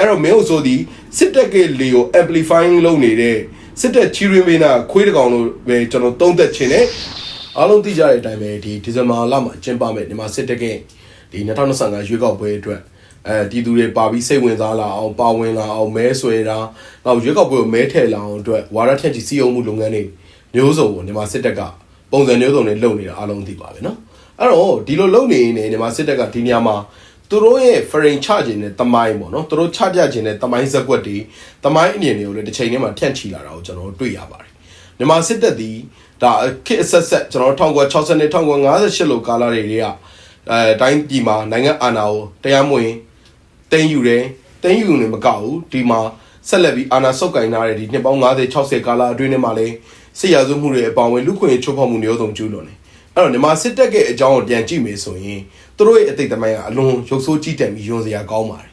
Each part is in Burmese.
အဲ့တော့မင်းတို့ဆိုဒီစစ်တပ်ကလေကို amplifying လုပ်နေတဲ့စစ်တပ်ချီရင်မင်းနာခွေးတကောင်လို့ပဲကျွန်တော်သုံးသက်ခြင်းနဲ့အားလုံးသိကြတဲ့အတိုင်းပဲဒီဒီဇင်ဘာလမှာကျင်းပမယ်ဒီမှာစစ်တပ်ကဒီ2025ရွေးကောက်ပွဲအတွက်အဲဒီသူတွေပါပြီးစိတ်ဝင်စားလာအောင်ပါဝင်လာအောင်မဲဆွဲတာနောက်ရွေးကောက်ပွဲကိုမဲထည့်လာအောင်အတွက်ဝါရထက်ကြီးစီးအောင်မှုလုပ်ငန်းတွေမျိုးစုံကိုဒီမှာစစ်တပ်ကပုံစံမျိုးစုံတွေလုပ်နေတာအားလုံးသိပါပဲเนาะအဲ့တော့ဒီလိုလုပ်နေနေဒီမှာစစ်တပ်ကဒီနေရာမှာ သူတို့ရဲ့ frame ချခြင်းနဲ့တမိုင်းပေါ့နော်သူတို့ချပြခြင်းနဲ့တမိုင်းဇက်ကွက်တွေတမိုင်းအမြင်တွေကိုလည်းတစ်ချိန်တည်းမှာထန့်ချီလာတာကိုကျွန်တော်တို့တွေ့ရပါတယ်မြန်မာစစ်တပ်ဒီဒါခေတ်အဆက်ဆက်ကျွန်တော်တို့1960နဲ့1958လို့ကာလတွေတွေကအဲတိုင်းပြည်မှာနိုင်ငံအာဏာကိုတရားမဝင်တင်ယူတယ်တင်ယူနေမကောက်ဘူးဒီမှာဆက်လက်ပြီးအာဏာဆုပ်ကိုင်ထားတဲ့ဒီနှစ်ပေါင်း50 60ကာလအတွင်းထဲမှာလည်းစစ်ရာဇဝမှုတွေအပေါင်းဝင်လူခွင့်ချိုးဖောက်မှုမျိုးစုံကျူးလွန်တယ်အဲ့တော့မြန်မာစစ်တပ်ရဲ့အကြောင်းကိုပြန်ကြည့်မယ်ဆိုရင် သူတို့ရဲ့အသိသမိုင်းကအလွန်ရုပ်ဆိုးကြီးတန်ပြီးယွန်စရာကောင်းပါတယ်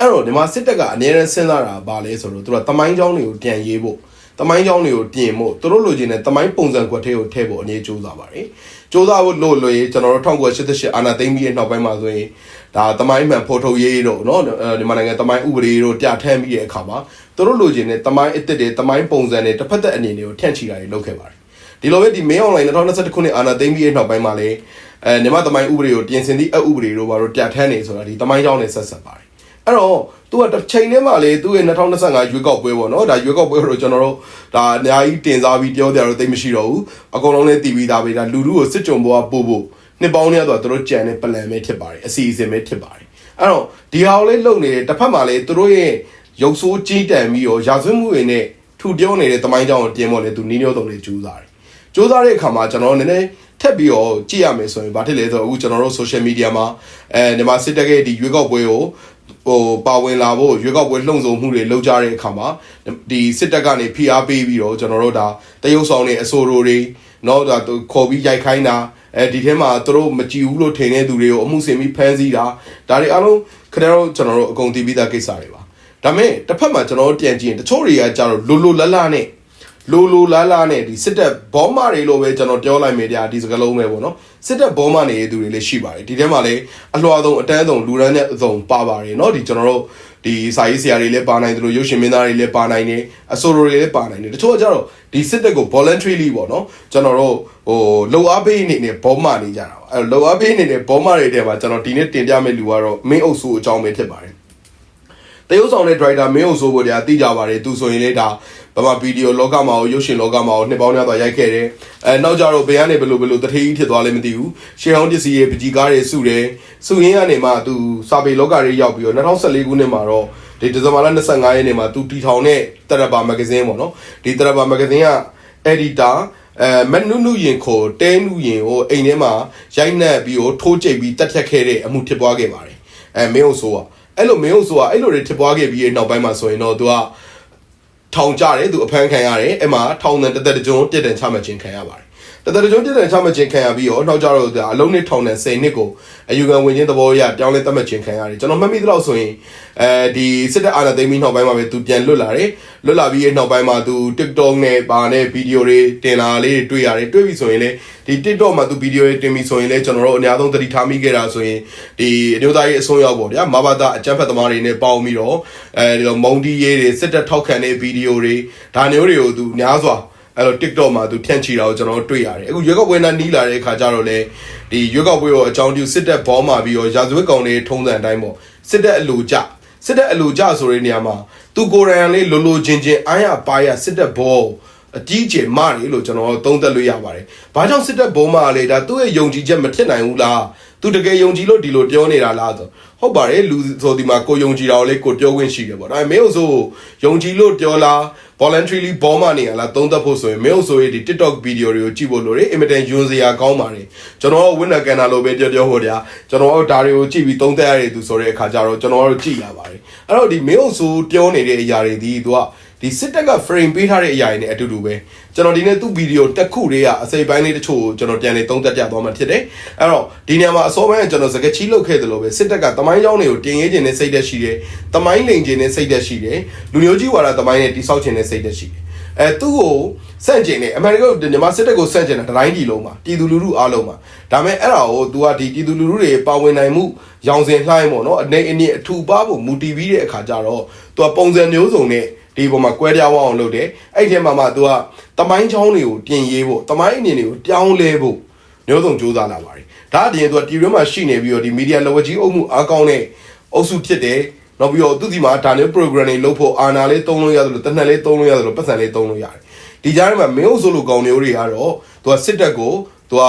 အဲ့တော့မြန်မာစစ်တပ်ကအများရန်စဉ်းစားတာဘာလဲဆိုတော့သူတို့ကသမိုင်းကြောင်းတွေကိုပြန်ရေးဖို့သမိုင်းကြောင်းတွေကိုပြင်ဖို့သူတို့လိုချင်တဲ့သမိုင်းပုံစံကွက်ထဲကိုထည့်ဖို့အနေကြိုးစားပါတယ်ကြိုးစားဖို့လို့လို့ရေကျွန်တော်တို့1988အာနာသိမ့်ပြီးရဲ့နောက်ပိုင်းမှာဆိုရင်ဒါသမိုင်းမှန်ဖော်ထုတ်ရေးတို့เนาะဒီမှာနိုင်ငံသမိုင်းဥပဒေတို့ပြဋ္ဌာန်းပြီးတဲ့အခါမှာသူတို့လိုချင်တဲ့သမိုင်းအစ်စ်တွေသမိုင်းပုံစံတွေတစ်ဖက်သက်အနေတွေကိုထန့်ချီတာတွေလုပ်ခဲ့ပါတယ် ဒီလိုပဲဒီ main online 2021ခုနှစ်အာနာသိမ့်ပြီးရဲ့နောက်ပိုင်းမှာလည်းအဲမြမသမိုင်းဥပဒေကိုပြင်ဆင်သည့်အဥပဒေတို့ဘာလို့ပြဋ္ဌာန်းနေဆိုတာဒီသမိုင်းကြောင်းနဲ့ဆက်ဆက်ပါတယ်အဲ့တော့သူကတစ်ချိန်ထဲမှာလေသူ့ရဲ့2025ရွေးကောက်ပွဲပေါ့နော်ဒါရွေးကောက်ပွဲတော့ကျွန်တော်တို့ဒါအများကြီးတင်စားပြီးပြောကြတော့သိမရှိတော့ဘူးအကုန်လုံးလည်းတည်ပြီးသားပဲဒါလူလူကိုစစ်ကြုံပေါ်ပို့ဖို့နှစ်ပေါင်းများတော့သူတို့ကြံတဲ့ plan ပဲဖြစ်ပါတယ်အစီအစဉ်ပဲဖြစ်ပါတယ်အဲ့တော့ဒီဟာကိုလေးလုပ်နေတယ်တစ်ဖက်မှာလည်းသူတို့ရဲ့ရုပ်ဆိုးကြီးတန်ပြီးတော့ရာဇဝတ်မှုတွေနဲ့ထူပြောနေတဲ့သမိုင်းကြောင်းကိုတင်ဖို့လေသူနီးမျိုးတုံးလေးကြိုးစားတယ် စူးစမ်းတဲ့အခါမှာကျွန်တော်နည်းနည်းထပ်ပြီးတော့ကြည့်ရမယ်ဆိုရင်ဘာဖြစ်လဲဆိုတော့အခုကျွန်တော်တို့ social media မှာအဲမြန်မာစစ်တပ်ရဲ့ဒီရွေးကောက်ပွဲကိုဟိုပါဝင်လာဖို့ရွေးကောက်ပွဲလှုံ့ဆော်မှုတွေလုပ်ကြတဲ့အခါမှာဒီစစ်တပ်ကနေဖိအားပေးပြီးတော့ကျွန်တော်တို့ဒါတရုတ်ဆောင်တွေအဆိုရိုတွေနော်ဒါခေါ်ပြီးရိုက်ခိုင်းတာအဲဒီထဲမှာသူတို့မကြည်ဘူးလို့ထင်တဲ့သူတွေကိုအမှုစင်ပြီးဖမ်းဆီးတာဒါတွေအားလုံးခင်ဗျားတို့ကျွန်တော်တို့အကုန်တည်ပြီးသားကိစ္စတွေပါဒါမဲ့တစ်ဖက်မှာကျွန်တော်တို့ပြန်ကြည့်ရင်တချို့တွေကကြတော့လိုလိုလတ်လတ်နဲ့ လိုလိုလားလားနဲ့ဒီစစ်တပ်ဘောမာတွေလို့ပဲကျွန်တော်ပြောလိုက်မယ်ကြာဒီစကလုံးပဲပေါ့နော်စစ်တပ်ဘောမာနေတဲ့သူတွေလည်းရှိပါတယ်ဒီထဲမှာလည်းအလွှာဆုံးအတန်းဆုံးလူရန်တဲ့အစုံပါပါတယ်เนาะဒီကျွန်တော်တို့ဒီစာရေးဆရာတွေလည်းပါနိုင်တယ်လို့ရုပ်ရှင်မင်းသားတွေလည်းပါနိုင်တယ်အဆိုလိုတွေလည်းပါနိုင်တယ်တချို့ကကြတော့ဒီစစ်တပ်ကို voluntarily ပေါ့နော်ကျွန်တော်တို့ဟိုလောအားပေးနေနေဘောမာနေကြတာပါအဲလောအားပေးနေတဲ့ဘောမာတွေထဲမှာကျွန်တော်ဒီနေ့တင်ပြမယ့်လူကတော့မင်းအုပ်စုအကြောင်းပဲဖြစ်ပါတယ်တရုတ်ဆောင်တဲ့ driver မင်းအုပ်စိုးပေါ်တရားသိကြပါတယ်သူဆိုရင်လေဒါ ဗမာဗီဒီယိုလောကမှာရောရုပ်ရှင်လောကမှာရောနှစ်ပေါင်းများစွာရိုက်ခဲ့တယ်အဲနောက်ကြတော့ဘယ်ကနေဘယ်လိုဘယ်လိုတထေးကြီးဖြစ်သွားလဲမသိဘူးရှေးဟောင်းပစ္စည်းရဲ့ပကြီးကားတွေစုတယ်စုရင်းကနေမှသူစာပေလောကတွေရောက်ပြီးတော့2014ခုနှစ်မှာတော့ဒီဒီဇင်ဘာလ25ရက်နေ့မှာသူတီထောင်တဲ့တရဘာမဂ္ဂဇင်းပေါ့နော်ဒီတရဘာမဂ္ဂဇင်းက editor အဲမနုနုရင်ခိုတဲနုရင်ကိုအိမ်ထဲမှာရိုက်နှက်ပြီးတော့ထိုးကြိတ်ပြီးတက်ဖြတ်ခဲ့တဲ့အမှုဖြစ်ပွားခဲ့ပါတယ်အဲမင်းဟုတ်ဆိုကအဲ့လိုမင်းဟုတ်ဆိုကအဲ့လိုတွေဖြစ်ပွားခဲ့ပြီးတဲ့နောက်ပိုင်းမှာဆိုရင်တော့သူက ထောင်ကြတယ်သူအဖမ်းခံရတယ်အဲ့မှာထောင်တဲ့တသက်တကြုံပြစ်ဒဏ်ချမှတ်ခြင်းခံရပါတယ် တသက်တကြုံပြစ်ဒဏ်ချမှတ်ခြင်းခံရပြီးတော့နောက်ကြတော့အလုံးနဲ့ထောင်တဲ့10နှစ်ကိုအယူခံဝင်ခြင်းသဘောအရတောင်းလဲသတ်မှတ်ခြင်းခံရတယ်ကျွန်တော်မှတ်မိသလောက်ဆိုရင်အဲဒီစစ်တပ်အာဏာသိမ်းပြီးနောက်ပိုင်းမှာပဲသူပြန်လွတ်လာတယ်လွတ်လာပြီးရဲ့နောက်ပိုင်းမှာသူ TikTok နဲ့ပါနဲ့ဗီဒီယိုတွေတင်လာလေးတွေ့ရတယ်တွေ့ပြီဆိုရင်လေဒီ TikTok မှာသူဗီဒီယိုတွေတင်ပြီဆိုရင်လေကျွန်တော်တို့အများဆုံးသတိထားမိခဲ့တာဆိုရင်ဒီအမျိုးသားရေးအဆုံးရောက်ပေါ့ဗျာမဘာသာအကြမ်းဖက်သမားတွေနဲ့ပေါင်းပြီးတော့အဲဒီတော့မုံတီးရေးတွေစစ်တပ်ထောက်ခံတဲ့ဗီဒီယိုတွေဒါမျိုးတွေကိုသူများစွာ အဲ့တော့ TikTok မှာသူဖြန့်ချီတာကိုကျွန်တော်တို့တွေ့ရတယ်အခုရွေးကောက်ပွဲနဲ့နီးလာတဲ့အခါကျတော့လေဒီရွေးကောက်ပွဲကိုအကြောင်းပြုစစ်တပ်ဘောမှာပြီးတော့ရာဇဝတ်ကောင်တွေထုံးစံအတိုင်းပေါ့စစ်တပ်အလိုကြစစ်တပ်အလိုကြဆိုတဲ့နေရာမှာသူကိုယ်တိုင်လေးလိုလိုချင်းချင်းအားရပါရစစ်တပ်ဘောအကြီးကျယ်မတွေလို့ကျွန်တော်သုံးသပ်လို့ရပါတယ်။ဘာကြောင့်စစ်တပ်ဘုံမှာလေဒါသူ့ရဲ့ယုံကြည်ချက်မဖြစ်နိုင်ဘူးလား။ သူတကယ်ယုံကြည်လို့ဒီလိုပြောနေတာလားဆိုဟုတ်ပါတယ်လူဆိုဒီမှာကိုယုံကြည်တာကိုလေကိုပြောခွင့်ရှိတယ်ပေါ့။ဒါပေမဲ့မင်းဆိုယုံကြည်လို့ပြောလား voluntarily ဘောမနေရလားသုံးသပ်ဖို့ဆိုရင်မင်းဆိုရဲ့ဒီ TikTok ဗီဒီယိုတွေကိုကြည့်ဖို့လိုတယ်အင်မတန်ယွန်းစရာကောင်းပါတယ်။ကျွန်တော်ဝင်းနာကန်နာလိုပဲပြောပြောဟိုတရားကျွန်တော်တို့ဒါတွေကိုကြည့်ပြီးသုံးသပ်ရတဲ့သူဆိုတဲ့အခါကျတော့ကျွန်တော်တို့ကြည့်ရပါတယ်။အဲ့တော့ဒီမင်းဆိုပြောနေတဲ့အရာတွေဒီသူက ဒီစစ်တပ်က frame ပေးထားတဲ့အရာတွေနဲ့အတူတူပဲကျွန်တော်ဒီနေ့သူ့ဗီဒီယိုတက်ခုတွေကအစိပ်ပိုင်းလေးတချို့ကိုကျွန်တော်ပြန်နေသုံးသပ်ပြသွားမှဖြစ်တယ်အဲ့တော့ဒီနေရာမှာအစောပိုင်းကကျွန်တော်စကားချီလုပ်ခဲ့သလိုပဲစစ်တပ်ကတမိုင်းကြောင်းတွေကိုတင်ရေးခြင်းနဲ့စိတ်သက်ရှိတယ်တမိုင်းလိန်ခြင်းနဲ့စိတ်သက်ရှိတယ်လူမျိုးကြီးဝါဒတမိုင်းနဲ့တိဆောက်ခြင်းနဲ့စိတ်သက်ရှိတယ်အဲသူ့ကိုစန့်ကျင်နေအမေရိကန်မြန်မာစစ်တပ်ကိုစန့်ကျင်တာတတိုင်းပြည်လုံးမှာပြည်သူလူထုအားလုံးမှာဒါပေမဲ့အဲ့ဒါကို तू ကဒီပြည်သူလူထုတွေပါဝင်နိုင်မှုရောင်စင်လှိုင်းပေါ့နော်အနေအနေအထူပါဖို့မူတည်ပြီးတဲ့အခါကျတော့ तू ကပုံစံမျိုးစုံနဲ့ ဒီပုံမှာကွဲပြားအောင်လုပ်တယ်အဲ့ဒီထဲမှာမှ तू ကတမိုင်းချောင်းတွေကိုပြင်ရေးဖို့တမိုင်းအနေတွေကိုပြောင်းလဲဖို့မျိုးစုံစူးစမ်းလာပါတယ်ဒါအပြင် तू ကတီရွဲမှာရှိနေပြီးတော့ဒီမီဒီယာလော်ကြီးအုပ်မှုအားကောင်းတဲ့အုပ်စုဖြစ်တယ်နောက်ပြီးတော့သူဒီမှာဒါမျိုး program တွေလုပ်ဖို့အာနာလေးသုံးလို့ရတယ်လို့တနက်လေးသုံးလို့ရတယ်လို့ပတ်စံလေးသုံးလို့ရတယ်ဒီကြားထဲမှာမင်းအုပ်စုလိုကောင်မျိုးတွေကတော့သူကစစ်တပ်ကိုသူက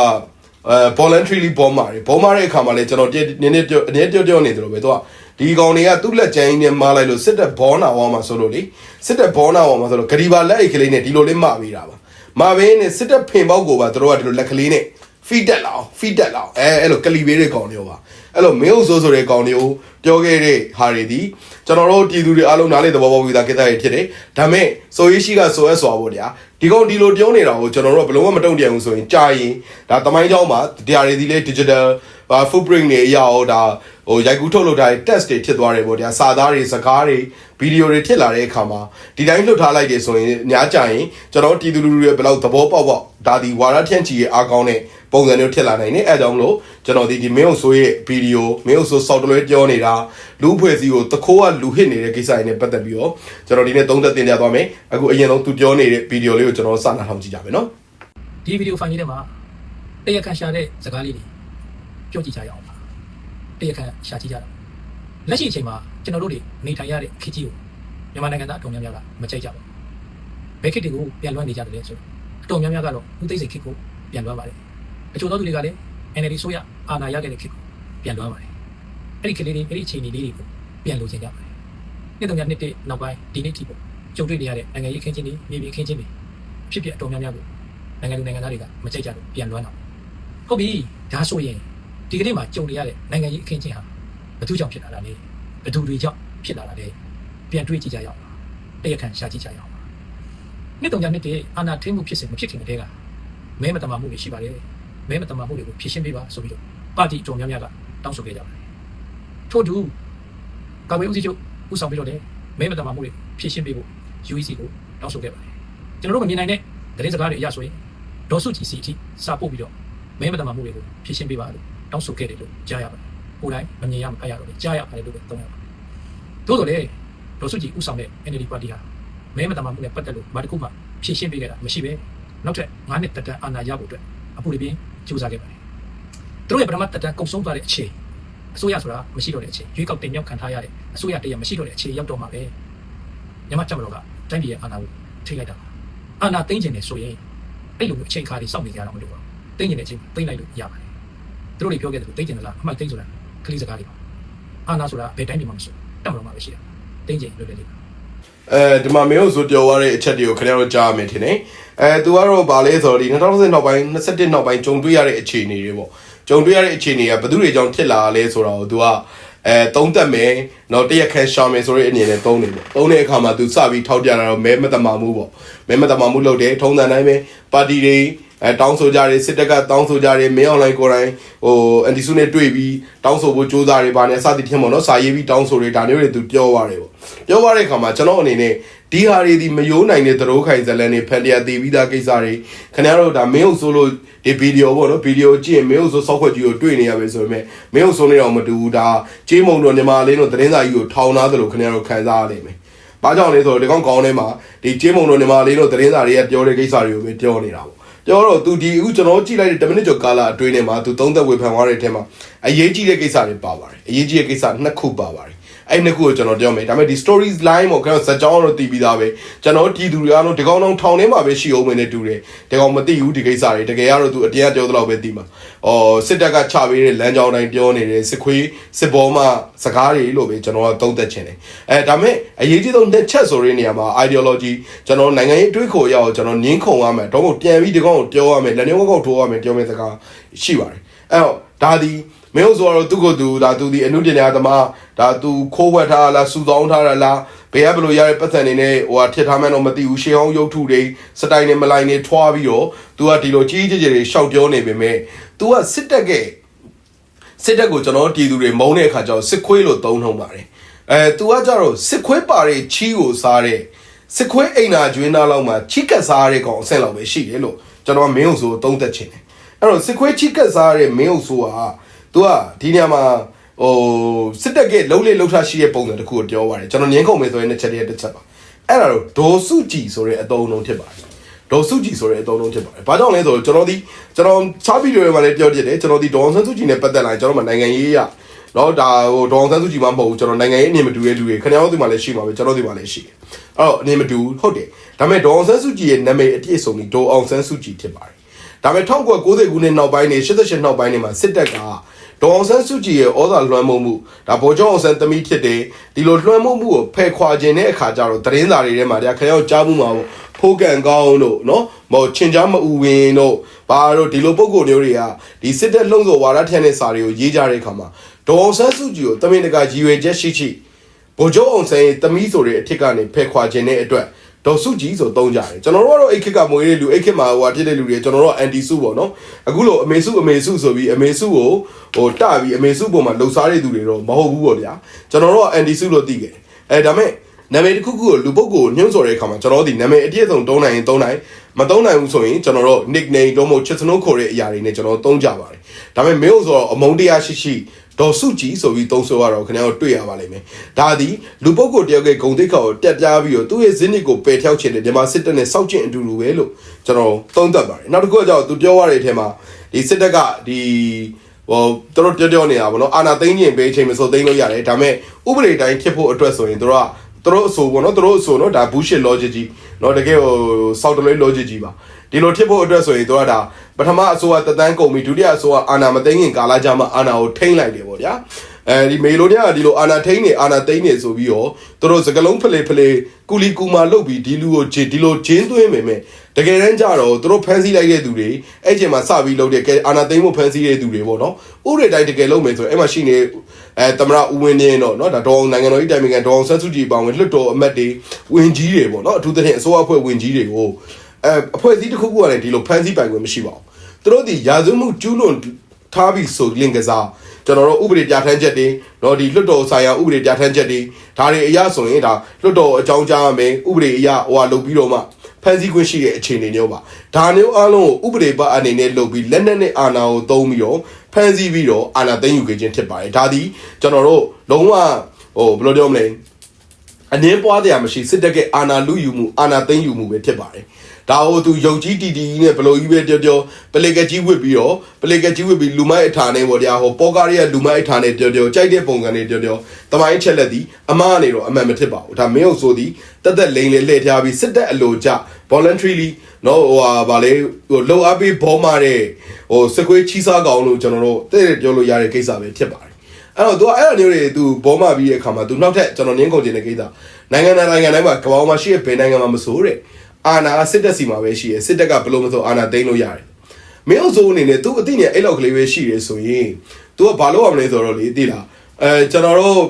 အဲ voluntarily bomb ပါတယ် bomb တဲ့အခါမှာလည်းကျွန်တော်နည်းနည်းပြောအနည်းပြောပြောနေတယ်လို့ပဲသူက ဒီကောင်တွေကသူ့လက်ကျန်ကြီးနဲ့မားလိုက်လို့စစ်တပ်ဘောနာဝါမှာဆိုလို့လေစစ်တပ်ဘောနာဝါမှာဆိုလို့ဂရီဘာလက်အိတ်ကလေးနဲ့ဒီလိုလေးမပေးတာပါမပေးနဲ့စစ်တပ်ဖင်ပေါက်ကိုပါတို့ကဒီလိုလက်ကလေးနဲ့ဖီတက်လာအောင်ဖီတက်လာအောင်အဲအဲ့လိုကလီဘေးတွေကောင်တွေပါအဲ့လိုမင်းအုပ်စိုးဆိုတဲ့ကောင်တွေကိုပြောခဲ့တဲ့ဟာတွေဒီကျွန်တော်တို့ပြည်သူတွေအားလုံးနားလေသဘောပေါက်ပြီးသားကိစ္စတွေဖြစ်တယ်ဒါမဲ့ဆိုရေးရှိကဆိုရဲဆိုပါဗျာဒီကောင်ဒီလိုပြောနေတာကိုကျွန်တော်တို့ကဘယ်လုံးမမတုံ့ပြန်ဘူးဆိုရင်ကြာရင်ဒါတမိုင်းကြောင်းမှာတရားတွေဒီလေ digital footprint တွေအရာဟိုဒါဟိုရိုက်ကူးထုတ်လုပ်ထားတဲ့ test တွေဖြစ်သွားတယ်ပေါ့ဗျာစာသားတွေစကားတွေဗီဒီယိုတွေဖြစ်လာတဲ့အခါမှာဒီတိုင်းလွတ်ထားလိုက်တယ်ဆိုရင်ညာကြရင်ကျွန်တော်ပြည်သူလူထုတွေဘယ်လောက်သဘောပေါက်ပေါက်ဒါဒီဝါရထန့်ချီရဲ့အားကောင်းတဲ့ပုံစံမျိုးဖြစ်လာနိုင်တယ်အဲကြောင့်မလို့ကျွန်တော်ဒီဒီမင်းအောင်ဆိုရဲ့ဗီဒီယိုမင်းအောင်ဆို software ပြောနေတာလူအဖွဲ့အစည်းကိုတခိုးကလူဟစ်နေတဲ့ကိစ္စတွေနဲ့ပတ်သက်ပြီးတော့ကျွန်တော်ဒီနေ့သုံးသက်တင်ပြသွားမယ်အခုအရင်ဆုံးသူပြောနေတဲ့ဗီဒီယိုလေးကိုကျွန်တော်စနာထောင်ကြည့်ကြမယ်နော်ဒီဗီဒီယိုဖိုင်လေးထဲမှာတရခန်ရှာတဲ့စကားလေးတွေ ပြောကြည့်ကြရအောင်ပါတရခန်ရှာကြည့်ကြတာလက်ရှိအချိန်မှာကျွန်တော်တို့တွေနေထိုင်ရတဲ့ခေတ်ကြီးကိုမြန်မာနိုင်ငံသားအတော်များများကမကြိုက်ကြပါဘူးဘယ်ခေတ်တွေကိုပြန်လွှမ်းနေကြတယ်လဲဆိုတော့အတော်များများကတော့ဦးသိစိတ်ခေတ်ကိုပြန်လွှမ်းပါတယ်အချို့သောသူတွေကလည်း NLD ဆိုရအာဏာရခဲ့တဲ့ခေတ်ကိုပြန်လွှမ်းပါတယ်အဲ့ဒီခေတ်လေးတွေအဲ့ဒီအချိန်လေးတွေကိုပြန်လိုချင်ကြပါတယ်နှစ်တုန်းကနှစ်တည်းနောက်ပိုင်းဒီနေ့ထိပေါ့ကြုံတွေ့နေရတဲ့နိုင်ငံရေးအခင်းချင်းတွေမြေပြင်အခင်းချင်းတွေဖြစ်ဖြစ်အတော်များများကိုနိုင်ငံလူနိုင်ငံသားတွေကမကြိုက်ကြလို့ပြန်လွှမ်းတော့ဟုတ်ပြီဒါဆိုရင် ဒီကနေ့မှာကြုံနေရတဲ့နိုင်ငံရေးအခင်းချင်းဟာဘယ်သူကြောင့်ဖြစ်လာတာလဲဘယ်သူတွေကြောင့်ဖြစ်လာတာလဲပြန်တွေးကြည့်ကြရအောင်တရခန့်ရှာကြည့်ကြရအောင်နှစ်တုန်းကနှစ်တည်းအာနာထိမှုဖြစ်စဉ်မဖြစ်ခင်တည်းကမဲမတမာမှုတွေရှိပါတယ်မဲမတမာမှုတွေကိုဖြေရှင်းပေးပါဆိုပြီးတော့ပါတီအတော်များများကတောင်းဆိုခဲ့ကြပါတယ်ထို့တူကာဝေးဦးစီးချုပ်ဦးဆောင်ပြီးတော့လည်းမဲမတမာမှုတွေဖြေရှင်းပေးဖို့ UEC ကိုတောင်းဆိုခဲ့ပါတယ်ကျွန်တော်တို့မမြင်နိုင်တဲ့သတင်းစကားတွေအရဆိုရင်ဒေါ်စုကြည်စီအထိစာပို့ပြီးတော့မဲမတမာမှုတွေကိုဖြေရှင်းပေးပါလို့ တောင်းဆိုခဲ့တယ်လို့ကြားရပါတယ်။ကိုယ်တိုင်မမြင်ရမဖတ်ရတော့လေကြားရပါတယ်လို့ပဲသုံးရပါတယ်။သို့တော်လည်းဒေါ်စုကြည်ဥဆောင်တဲ့ NLD ပါတီဟာမဲမတမာမှုနဲ့ပတ်သက်လို့ဘာတစ်ခုမှဖြေရှင်းပေးခဲ့တာမရှိပဲနောက်ထပ်9နှစ်တက်တန်းအာဏာရဖို့အတွက်အပူတွေပြင်းကြိုးစားခဲ့ပါတယ်။သူတို့ရဲ့ပထမတက်တန်းကုံဆုံးသွားတဲ့အချိန်အစိုးရဆိုတာမရှိတော့တဲ့အချိန်ရွေးကောက်တင်မြှောက်ခံထားရတဲ့အစိုးရတရမရှိတော့တဲ့အချိန်ရောက်တော့မှပဲညမချက်မတော်ကတိုင်းပြည်ရဲ့အာဏာကိုထိလိုက်တာပါ။အာဏာသိမ်းခြင်းနဲ့ဆိုရင်အဲ့လိုမျိုးအချိန်ခါတွေစောင့်နေကြတာမလို့ပါဘူးတင်းကျင်တဲ့အချိန်တင်းလိုက်လို့ရပါတယ် သူတို့တွေပြောခဲ့တယ်လို့သိကျင်သလားအမှိုက်သိဆိုတာခလီစကားတွေပါအာနာဆိုတာဘယ်တိုင်းပြည်မှာမရှိဘူးတက်မလို့မှမရှိတာသိကျင်လွယ်လွယ်လေးအဲဒီမှာမင်းတို့ဆိုပြောသွားတဲ့အချက်တွေကိုခင်ဗျားတို့ကြားရမယ်ထင်တယ်။အဲသူကတော့ဗာလဲဆိုတော့ဒီ2020နောက်ပိုင်း21နောက်ပိုင်းဂျုံတွေ့ရတဲ့အခြေအနေတွေပေါ့။ဂျုံတွေ့ရတဲ့အခြေအနေကဘသူတွေကြောင့်ဖြစ်လာလဲဆိုတာကို तू ကအဲသုံးသက်မယ်။တော့တရက်ခဲရှာမယ်ဆိုတဲ့အနေနဲ့သုံးနေတယ်။သုံးတဲ့အခါမှာ तू စပြီးထောက်ပြတာတော့မဲမတမာမှုပေါ့။မဲမတမာမှုလုပ်တယ်ထုံးစံတိုင်းပဲပါတီတွေ အဲတောင်းဆိုကြတယ်စစ်တပ်ကတောင်းဆိုကြတယ်မင်းအွန်လိုင်းကိုယ်တိုင်ဟိုအန်တီစုနဲ့တွေ့ပြီးတောင်းဆိုဖို့ကြိုးစားတယ်ဗာနဲ့စသည်ဖြင့်ပေါ့နော်စာရေးပြီးတောင်းဆိုတယ်ဒါမျိုးတွေသူပြောသွားတယ်ပေါ့ပြောသွားတဲ့အခါမှာကျွန်တော်အနေနဲ့ဒီဟာတွေဒီမယိုးနိုင်တဲ့သရိုးခိုင်ဇလန်တွေဖန်တရားတည်ပြီးသားကိစ္စတွေခင်ဗျားတို့ဒါမင်းဟုတ်ဆိုလို့ဒီဗီဒီယိုပေါ့နော်ဗီဒီယိုကြည့်ရင်မင်းဟုတ်ဆိုစောက်ခွက်ကြီးကိုတွေ့နေရမယ်ဆိုပေမဲ့မင်းဟုတ်ဆိုနေတော့မတူဘူးဒါကြေးမုံတို့ညီမလေးတို့သတင်းစာကြီးကိုထောင်သားသလိုခင်ဗျားတို့ခံစားရလိမ့်မယ်။ဘာကြောင့်လဲဆိုတော့ဒီကောင်ကောင်းထဲမှာဒီကြေးမုံတို့ညီမလေးတို့သတင်းစာတွေကပြောတဲ့ကိစ္စတွေကိုပဲပြောနေတာပေါ့။ ပြောတော့သူဒီအခုကျွန်တော်ကြည့်လိုက်တဲ့10မိနစ်ကျော်ကာလအတွင်းထဲမှာသူသုံးသက်ဝေဖန်သွားတဲ့အထက်မှာအရေးကြီးတဲ့ကိစ္စတွေပါပါတယ်။အရေးကြီးတဲ့ကိစ္စနှစ်ခုပါပါတယ်။ အဲ့နှစ်ခုကိုကျွန်တော်ပြောမယ်ဒါပေမဲ့ဒီ stories line ပေါ့ကျွန်တော်ဇာတ်ကြောင်းတော့တည်ပြီးသားပဲကျွန်တော်တီးသူတွေအားလုံးဒီကောင်တော့ထောင်ထဲမှာပဲရှိအောင်မင်းနဲ့တူတယ်ဒီကောင်မသိဘူးဒီကိစ္စတွေတကယ်ကတော့သူအတရားပြောသလောက်ပဲသိမှာအော်စစ်တပ်ကချပေးတဲ့လမ်းကြောင်းတိုင်းပြောနေတယ်စစ်ခွေးစစ်ဘောမှစကားတွေလို့ပဲကျွန်တော်ကသုံးသက်ချင်တယ်အဲဒါပေမဲ့အရေးကြီးဆုံးတစ်ချက်ဆိုတဲ့နေရာမှာ ideology ကျွန်တော်နိုင်ငံရေးတွေးခေါ်ရအောင်ကျွန်တော်နင်းခုံရမယ်တော့ပြန်ပြီးဒီကောင်ကိုပြောရမယ်လက်ညှိုးဝက်ကောက်ထိုးရမယ်ပြောမယ်စကားရှိပါတယ်အဲ့တော့ဒါဒီ မင်းတို့ဆိုတော့သူ့ကိုယ်သူဒါသူဒီအနုပညာသမားဒါသူခိုးဝက်ထားလားစူဆောင်းထားလားဘယ်ကဘယ်လိုရတဲ့ပတ်စံနေနဲ့ဟိုဟာထစ်ထားမှန်းတော့မသိဘူးရှေးဟောင်းရုပ်ထုတွေစတိုင်နဲ့မလိုက်နဲ့ထွားပြီးတော့ तू ကဒီလိုကြီးကြီးကျယ်ကျယ်ရှောက်ပြောနေပေမဲ့ तू ကစစ်တက်ကစစ်တက်ကိုကျွန်တော်တီးသူတွေမုန်းတဲ့အခါကျတော့စစ်ခွေးလို့သုံးနှုံပါတယ်အဲ तू ကကြတော့စစ်ခွေးပါတဲ့ချီးကိုစားတဲ့ စစ်ခွေးအိမ်နာကျွင်းသားလောက်မှာချိကတ်စားရတဲ့ကောင်အဆင့်လောက်ပဲရှိတယ်လို့ကျွန်တော်ကမင်းအောင်ဆိုသုံးသက်ချင်တယ်အဲ့တော့စစ်ခွေးချိကတ်စားရတဲ့မင်းအောင်ဆိုက तू ကဒီနေရာမှာဟိုစစ်တပ်ကလုံးလေးလှုပ်ထားရှိတဲ့ပုံစံတစ်ခုကိုပြောပါတယ်ကျွန်တော်ငင်းခုံမယ်ဆိုရင်တစ်ချက်တည်းတစ်ချက်ပါအဲ့ဒါတော့ဒေါ်စုကြည်ဆိုတဲ့အတုံးလုံးဖြစ်ပါတယ်ဒေါ်စုကြည်ဆိုတဲ့အတုံးလုံးဖြစ်ပါတယ်ဘာကြောင့်လဲဆိုတော့ကျွန်တော်ဒီကျွန်တော်ချားဗီဒီယိုတွေမှာလည်းပြောပြတယ်ကျွန်တော်ဒီဒေါ်ဆန်းစုကြည်နဲ့ပတ်သက်လာရင်ကျွန်တော်မှနိုင်ငံရေးရတော့ဒါဟိုဒေါ်ဆန်းစုကြည်မှမဟုတ်ဘူးကျွန်တော်နိုင်ငံရေးအမြင်မတူတဲ့လူတွေခင်ဗျားတို့ဒီမှာလည်းရှိမှာပဲကျွန်တော်ဒီမှာလည်းရှိတယ်အဲ့တော့အနေမတူဟုတ်တယ်ဒါပေမဲ့ဒေါ်ဆန်းစုကြည်ရဲ့နာမည်အပြည့်စုံပြီးဒေါ်အောင်ဆန်းစုကြည်ဖြစ်ပါတယ်ဒါပေမဲ့1990ခုနှစ်နောက်ပိုင်းနေ88နောက်ပိုင်းနေမှာစစ်တပ်က ဒေါ်အောင်ဆန်းစုကြည်ရဲ့ဩဇာလွှမ်းမိုးမှုဒါဗိုလ်ချုပ်အောင်ဆန်းသမီးဖြစ်တယ်ဒီလိုလွှမ်းမိုးမှုကိုဖယ်ခွာခြင်းတဲ့အခါကျတော့သတင်းစာတွေထဲမှာဒါခင်ဗျားတို့ကြားမှုမှာပေါ့ဖိုးကန်ကောင်းတို့နော်မဟုတ်ချင်ကြားမအူဝင်တို့ဘာတို့ဒီလိုပုံကိုယ်မျိုးတွေကဒီစစ်တပ်လှုံ့ဆော်ဝါဒထက်တဲ့စာတွေကိုရေးကြတဲ့အခါမှာဒေါ်အောင်ဆန်းစုကြည်ကိုတမင်တကာရည်ရွယ်ချက်ရှိရှိဗိုလ်ချုပ်အောင်ဆန်းရဲ့သမီးဆိုတဲ့အထက်ကနေဖယ်ခွာခြင်းတဲ့အတွက် ဒေါ်စုကြည်ဆိုသုံးကြတယ်ကျွန်တော်တို့ကတော့အဲ့ခက်ကမွေးတဲ့လူအဲ့ခက်မှာဟိုဖြစ်တဲ့လူတွေကျွန်တော်တို့ကအန်တီစုပေါ့နော်အခုလိုအမေစုအမေစုဆိုပြီးအမေစုကိုဟိုတပြီးအမေစုပေါ်မှာလှုပ်ရှားတဲ့သူတွေတော့မဟုတ်ဘူးပေါ့ဗျာကျွန်တော်တို့ကအန်တီစုလို့သိခဲ့တယ်အဲဒါမဲ့နာမည်တစ်ခုခုကိုလူပုဂ္ဂိုလ်ညွှန်းဆိုတဲ့အခါမှာကျွန်တော်တို့ဒီနာမည်အပြည့်အစုံသုံးနိုင်ရင်သုံးနိုင်မသုံးနိုင်ဘူးဆိုရင်ကျွန်တော်တို့ nickname တော့မဟုတ်ချစ်စနိုးခေါ်တဲ့အရာတွေနဲ့ကျွန်တော်သုံးကြပါတယ်ဒါပေမဲ့ mail ဆိုတော့အမုန်းတရားရှိရှိ ဒေါ်စုကြည်ဆိုပြီးသုံးဆိုရတော့ခင်ဗျားတို့တွေ့ရပါလိမ့်မယ်ဒါသည်လူပုဂ္ဂိုလ်တယောက်ကဂုံတိတ်ခေါ်ကိုတက်ပြားပြီးတော့သူ့ရဲ့ဇင်းနစ်ကိုပယ်ထောက်ချင်တယ်မြန်မာစစ်တပ်နဲ့စောက်ကျင်အတူတူပဲလို့ကျွန်တော်သုံးသပ်ပါတယ်နောက်တစ်ခုကကြောင့်သူပြောရတဲ့အထက်မှာဒီစစ်တပ်ကဒီဟိုသူတို့ပြောပြောနေတာဗောနော်အာနာသိန်းချင်းပေးအချိန်မဆိုသိန်းလို့ရတယ်ဒါပေမဲ့ဥပဒေတိုင်းဖြစ်ဖို့အတွက်ဆိုရင်သူတို့က သူတို့အဆိုပေါ့နော်သူတို့အဆိုနော်ဒါ bullshit logic ကြီးနော်တကယ်ဟို south တလွဲ logic ကြီးပါဒီလိုဖြစ်ဖို့အတွက်ဆိုရင်သူကဒါပထမအဆိုကတသန်းကုန်ပြီဒုတိယအဆိုကအာနာမသိန်းခင်ကာလကြာမှအာနာကိုထိမ့်လိုက်တယ်ပေါ့ဗျာ အဲဒီမေလိုတွေကဒီလိုအာနာထိမ့်နေအာနာသိမ့်နေဆိုပြီးတော့သူတို့စကလုံးဖလေဖလေကူလီကူမာလုတ်ပြီးဒီလူကိုဂျင်းဒီလိုဂျင်းသွင်းပေမဲ့တကယ်တမ်းကျတော့သူတို့ဖမ်းဆီးလိုက်တဲ့သူတွေအဲ့ချိန်မှာစပြီးလုတ်တဲ့ကဲအာနာသိမ့်ဖို့ဖမ်းဆီးတဲ့သူတွေပေါ့နော်ဥရတိုင်းတကယ်လုံးမယ်ဆိုရင်အဲ့မှာရှိနေအဲတမရဦးဝင်းနေတော့နော်ဒါဒေါအောင်နိုင်ငံတော်ဤတိုင်ပင်ခံဒေါအောင်ဆန်းစုကြည်ပါဝင်လွတ်တော်အမတ်တွေဝင်ကြီးတွေပေါ့နော်အထူးသဖြင့်အစိုးရအဖွဲ့ဝင်ကြီးတွေကိုအဲအဖွဲ့အစည်းတစ်ခုခုကလည်းဒီလိုဖမ်းဆီးပိုင်ခွင့်မရှိပါဘူးသူတို့ဒီရာဇဝမှုကျူးလွန်ထားပြီးဆိုလင်ကစား ကျွန်တော်တို့ဥပဒေပြဋ္ဌာန်းချက်တွေတော့ဒီလွတ်တော်ဆိုင်ရာဥပဒေပြဋ္ဌာန်းချက်တွေဒါတွေအရဆိုရင်ဒါလွတ်တော်အကြောင်းကြားရမယ်ဥပဒေအရဟိုဟာလုပ်ပြီးတော့မှဖန်ဆီးခွင့်ရှိတဲ့အခြေအနေမျိုးပါဒါမျိုးအလုံးကိုဥပဒေပတ်အနေနဲ့လုပ်ပြီးလက်နက်နဲ့အာဏာကိုသုံးပြီးတော့ဖန်ဆီးပြီးတော့အာဏာသိမ်းယူခဲ့ခြင်းဖြစ်ပါတယ်ဒါသည်ကျွန်တော်တို့လုံးဝဟိုဘယ်လိုပြောမလဲအနည်းပွားတရားမရှိစစ်တပ်ကအာဏာလူယူမှုအာဏာသိမ်းယူမှုပဲဖြစ်ပါတယ် ဒါဟိုသူယုံကြည်တီတီနဲ့ဘလိုကြီးပဲပြောပြောပလေကကြီးဝစ်ပြီးတော့ပလေကကြီးဝစ်ပြီးလူမိုက်အထာနဲ့ပေါ့ဗျာဟိုပေါကားရီကလူမိုက်အထာနဲ့ပြောပြောကြိုက်တဲ့ပုံစံနဲ့ပြောပြောတမိုင်းချက်လက်သည်အမားအနေတော့အမှန်မဖြစ်ပါဘူးဒါမင်းတို့ဆိုသည်တက်တက်လိန်လေးလှည့်ထားပြီးစစ်တပ်အလိုကြ voluntarily နော်ဟိုဟာဗာလေဟိုလုံအပ်ပြီးဘောမာတဲ့ဟိုစကွေးချီးစားကောင်လို့ကျွန်တော်တို့တဲ့ပြောလို့ရတဲ့ကိစ္စပဲဖြစ်ပါတယ်အဲ့တော့ तू အဲ့အမျိုးတွေ तू ဘောမာပြီးတဲ့အခါမှာ तू နောက်ထပ်ကျွန်တော်နင်းကုန်ခြင်းတဲ့ကိစ္စနိုင်ငံနိုင်ငံတိုင်းမှာကမ္ဘာမှာရှိတဲ့ဘယ်နိုင်ငံမှာမဆိုတဲ့ အာနာစစ်တပ်စီမှာပဲရှိရစစ်တပ်ကဘလို့မဆိုအာနာသိမ်းလို့ရတယ်မင်းအစိုးအနေနဲ့ तू အသိဉာဏ်အဲ့လောက်ကလေးပဲရှိတယ်ဆိုရင် तू ကဘာလို့ရမလဲဆိုတော့လေသိလားအဲကျွန်တော်တို့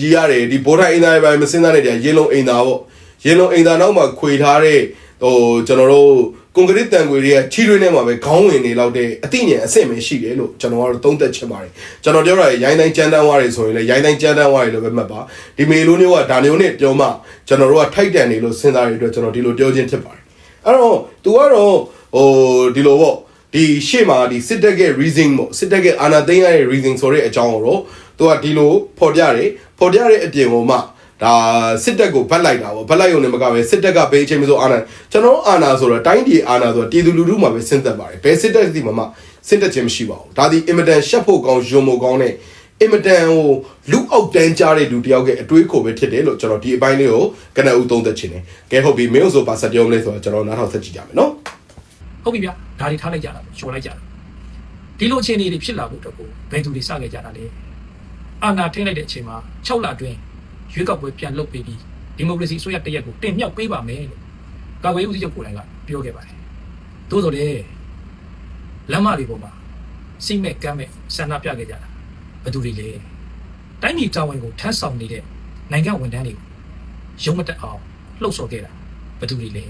ရည်ရတယ်ဒီဘောတိုင်းအင်းသားပိုင်းမစင်းသားနဲ့တည်းရေလုံးအင်းသားပေါ့ရေလုံးအင်းသားနောက်မှာခွေထားတဲ့ဟိုကျွန်တော်တို့ ကွန်ကရစ်တန်ခွေတွေကချီရွေးနေမှာပဲခေါင်းဝင်နေလောက်တဲ့အသိဉာဏ်အဆင့်ပဲရှိတယ်လို့ကျွန်တော်ကတော့သုံးသက်ချင်ပါတယ်ကျွန်တော်ပြောတာရိုင်းတိုင်းကြမ်းတမ်းဝါတွေဆိုရင်လည်းရိုင်းတိုင်းကြမ်းတမ်းဝါတွေလို့ပဲမှတ်ပါဒီမေလိုမျိုးကဒါမျိုးနဲ့ပြောမှကျွန်တော်တို့ကထိုက်တန်နေလို့စဉ်းစားရတဲ့အတွက်ကျွန်တော်ဒီလိုပြောခြင်းဖြစ်ပါတယ်အဲ့တော့ तू ကတော့ဟိုဒီလိုပေါ့ဒီရှေ့မှာဒီစစ်တပ်ရဲ့ reason ပေါ့စစ်တပ်ရဲ့အာဏာသိမ်းရတဲ့ reason ဆိုတဲ့အကြောင်းကိုတော့သူကဒီလိုဖော်ပြတယ်ဖော်ပြတဲ့အပြင်ကိုမှ ဒါစစ်တပ်ကိုဗတ်လိုက်တာပေါ့ဗတ်လိုက်ရုံနဲ့မကပဲစစ်တပ်ကဘေးအချိန်မဆိုအာဏာကျွန်တော်တို့အာဏာဆိုတော့တိုင်းပြည်အာဏာဆိုတော့ပြည်သူလူထုမှာပဲဆင်းသက်ပါတယ်ဘယ်စစ်တပ်စီမှာမှဆင်းသက်ခြင်းမရှိပါဘူးဒါဒီအင်မတန်ရှက်ဖို့ကောင်းယုံဖို့ကောင်းတဲ့အင်မတန်ဟိုလူအောက်တန်းကြားတဲ့လူတယောက်ရဲ့အတွေးခေါ်ပဲဖြစ်တယ်လို့ကျွန်တော်ဒီအပိုင်းလေးကိုကနဦးသုံးသက်ချင်တယ်ကဲဟုတ်ပြီမင်းဆိုပါဆက်ပြောမလဲဆိုတော့ကျွန်တော်နားထောင်ဆက်ကြည့်ကြမယ်နော်ဟုတ်ပြီဗျာဒါတွေထားလိုက်ကြတာရှော်လိုက်ကြတာဒီလိုအခြေအနေတွေဖြစ်လာဖို့အတွက်ကိုဘယ်သူတွေစခဲ့ကြတာလဲအာဏာထိန်းလိုက်တဲ့အချိန်မှာ6လအတွင်း ရွေးကောက်ပွဲပြန်လုပ်ပေးပြီးဒီမိုကရေစီအစိုးရတရက်ကိုတင်မြှောက်ပေးပါမယ်လို့ကာကွယ်ရေးဦးစီးချုပ်ကိုယ်တိုင်ကပြောခဲ့ပါတယ်သို့တော်လည်းလမ်းမတွေပေါ်မှာစိတ်မဲ့ကမ်းမဲ့ဆန္ဒပြခဲ့ကြတာဘယ်သူတွေလဲတိုင်းပြည်တာဝန်ကိုထမ်းဆောင်နေတဲ့နိုင်ငံဝန်ထမ်းတွေကိုရုံးမတက်အောင်လှုပ်ဆော်ခဲ့တာဘယ်သူတွေလဲ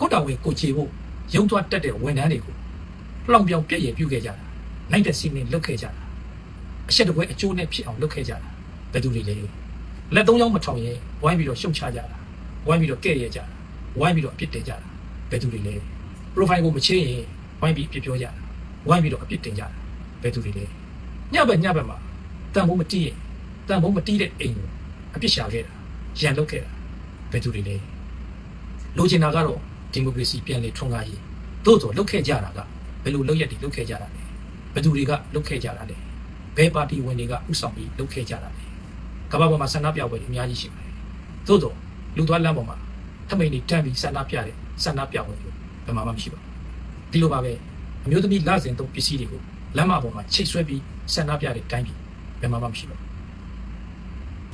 ကိုယ်တော်ဝင်ကိုချေဖို့ရုံသွားတက်တဲ့ဝန်ထမ်းတွေကိုလှောင်ပြောင်ပြည့်ရပြုခဲ့ကြတာနိုင်တဲ့စီမင်းလုပ်ခဲ့ကြတာအချက်တပွဲအကျိုးနဲ့ဖြစ်အောင်လုပ်ခဲ့ကြတာဘယ်သူတွေလဲ လက်သုံးချောင်းမထောင်ရင်ဝိုင်းပြီးတော့ရှုံချကြတာဝိုင်းပြီးတော့ကဲ့ရဲ့ကြတာဝိုင်းပြီးတော့အပြစ်တင်ကြတာဘယ်သူတွေလဲ profile ကိုမချင်းရင်ဝိုင်းပြီးအပြစ်ပြောကြတာဝိုင်းပြီးတော့အပြစ်တင်ကြတာဘယ်သူတွေလဲညဘက်ညဘက်မှာတန်ဖိုးမတီးရင်တန်ဖိုးမတီးတဲ့အိမ်ကိုအပြစ်ရှာခဲ့တာရန်လုပ်ခဲ့တာဘယ်သူတွေလဲလိုချင်တာကတော့ဒီမိုကရေစီပြန်လည်ထွန်းကားရေးသို့တော်လုပ်ခဲ့ကြတာကဘယ်လိုလုပ်ရက်တွေလုပ်ခဲ့ကြတာလဲဘယ်သူတွေကလုပ်ခဲ့ကြတာလဲဘယ်ပါတီဝင်တွေကဥဆောင်ပြီးလုပ်ခဲ့ကြတာလဲ ကမ္ဘာပေါ်မှာဆန္ဒပြပွဲတွေအများကြီးရှိပါတယ်သို့တော်လူသွားလမ်းပေါ်မှာထမိန်တွေတန်းပြီးဆန္ဒပြတဲ့ဆန္ဒပြပွဲမျိုးဘယ်မှာမှမရှိပါဘူးဒီလိုပါပဲအမျိုးသမီးလစဉ်သုံးပစ္စည်းတွေကိုလမ်းမပေါ်မှာချိတ်ဆွဲပြီးဆန္ဒပြတဲ့တိုင်းပြည်ဘယ်မှာမှမရှိပါဘူး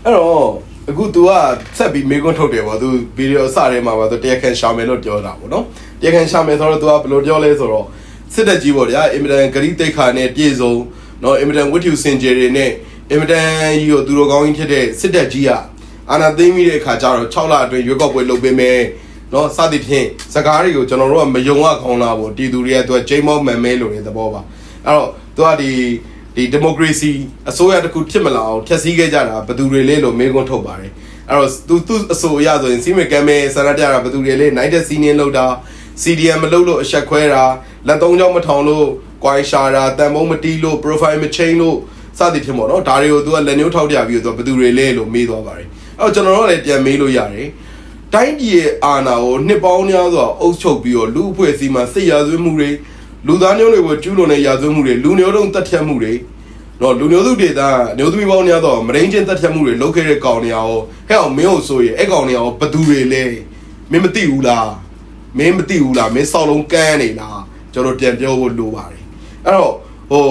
အဲ့တော့အခု तू ကဆက်ပြီးမေးခွန်းထုတ်တယ်ပေါ့ तू ဗီဒီယိုအစထဲမှာပါ तू တရားခံရှာမယ်လို့ပြောတာပေါ့နော်တရားခံရှာမယ်ဆိုတော့ तू ကဘယ်လိုပြောလဲဆိုတော့စစ်တပ်ကြီးပေါ့ဗျာအင်မတန်ဂရိတိတ်ခါနဲ့ပြည့်စုံနော်အင်မတန်ဝတ္ထုစင်ကြယ်တွေနဲ့ အင်မတန်ကြီးကိုသူတို့ကောင်းကြီးဖြစ်တဲ့စစ်တပ်ကြီးကအာဏာသိမ်းပြီးတဲ့အခါကျတော့6လအတွင်းရွေးကောက်ပွဲလုပ်ပေးမယ်နော်စသည်ဖြင့်စကားတွေကိုကျွန်တော်တို့ကမယုံရကောင်းလားပေါ့တီသူတွေက तू ကချိန်မောမှန်မဲလို့တဲ့သဘောပါအဲ့တော့ तू ကဒီဒီဒီမိုကရေစီအစိုးရတစ်ခုဖြစ်မလာအောင်ဖျက်ဆီးခဲ့ကြတာဘယ်သူတွေလဲလို့မေးခွန်းထုတ်ပါတယ်အဲ့တော့သူသူအဆိုအရဆိုရင်စီမံကမ်းမဲဆန္ဒပြတာဘယ်သူတွေလဲနိုင်တဲ့စီးနင်းလောက်တာ CDM မလုပ်လို့အဆက်ခွဲတာလက်သုံးချောင်းမထောင်လို့ကွိုင်းရှာတာတန်ဖုံးမတီးလို့ profile မ change လို့ စသည်ဖြင့်ပေါ့နော်ဒါတွေကိုသူကလက်ညှိုးထောက်ပြပြီးတော့ဘယ်သူတွေလဲလို့မေးသွားပါတယ်အဲ့တော့ကျွန်တော်တို့လည်းပြန်မေးလို့ရတယ်တိုင်းပြည်ရဲ့အာဏာကိုနှစ်ပေါင်းများစွာအုပ်ချုပ်ပြီးတော့လူအဖွဲ့အစည်းမှာစစ်ရာဇဝတ်မှုတွေလူသားမျိုးတွေကိုကျူးလွန်တဲ့ရာဇဝတ်မှုတွေလူမျိုးတုံးတပ်ဖြတ်မှုတွေတော့လူမျိုးစုဒေသမျိုးသမီးပေါင်းများတော့မရင်းချင်းတက်ဖြတ်မှုတွေလုပ်ခဲ့တဲ့ကောင်တွေရောဟဲ့အောင်မင်းကိုဆိုရင်အဲ့ကောင်တွေရောဘသူတွေလဲမင်းမသိဘူးလားမင်းမသိဘူးလားမင်းစောက်လုံးကန်းနေလားကျွန်တော်ပြန်ပြောဖို့လိုပါတယ်အဲ့တော့ ဟို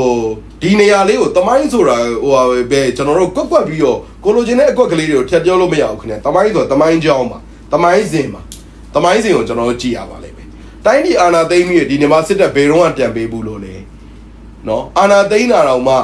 ဒီနေရာလေးကိုတမိုင်းဆိုတာဟိုဟာပဲကျွန်တော်တို့ကွက်ကွက်ပြီးတော့ကိုလိုချင်တဲ့အကွက်ကလေးတွေကိုထပ်ပြောလို့မရဘူးခင်ဗျတမိုင်းဆိုတမိုင်းကြောင်းပါတမိုင်းစင်ပါတမိုင်းစင်ကိုကျွန်တော်တို့ကြည့်ရပါလိမ့်မယ်တိုင်းပြည်အာဏာသိမ်းပြီးဒီနေမှာစစ်တပ်ဘယ်တော့မှပြန်ပေးဘူးလို့လေနော်အာနာသိန်းတာတော့မှ